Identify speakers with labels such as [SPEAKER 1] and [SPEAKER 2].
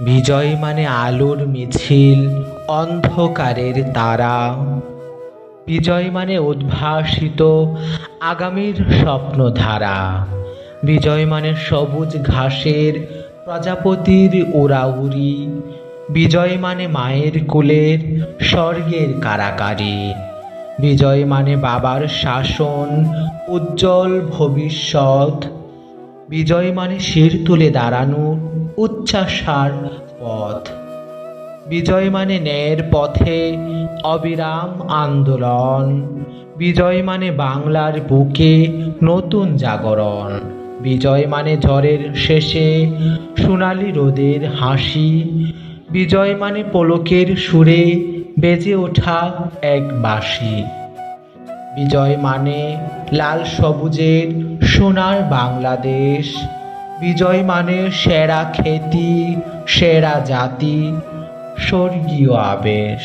[SPEAKER 1] বিজয় মানে আলোর মিছিল, অন্ধকারের তারা। বিজয় মানে উদ্ভাসিত, আগামীর স্বপ্নধারা। বিজয় মানে সবুজ ঘাসের প্রজাপতির উড়াউড়ি। বিজয় মানে মায়ের কুলের স্বর্গের কারাকারি। বিজয় মানে বাবার শাসন, উজ্জ্বল ভবিষ্যৎ। বিজয় মানে শির তুলে দাঁড়ানো উচ্চাসার পথ। বিজয় মানে ন্যায়ের পথে অবিরাম আন্দোলন। বিজয় মানে বাংলার বুকে নতুন জাগরণ। বিজয় মানে ঝড়ের শেষে সোনালি রোদের হাসি। বিজয় মানে পলকের সুরে বেজে ওঠা এক বাঁশি। বিজয় মানে লাল সবুজের সোনার বাংলাদেশ। বিজয় মানে সেরা খ্যাতি সেরা জাতি স্বর্গীয় আবেশ।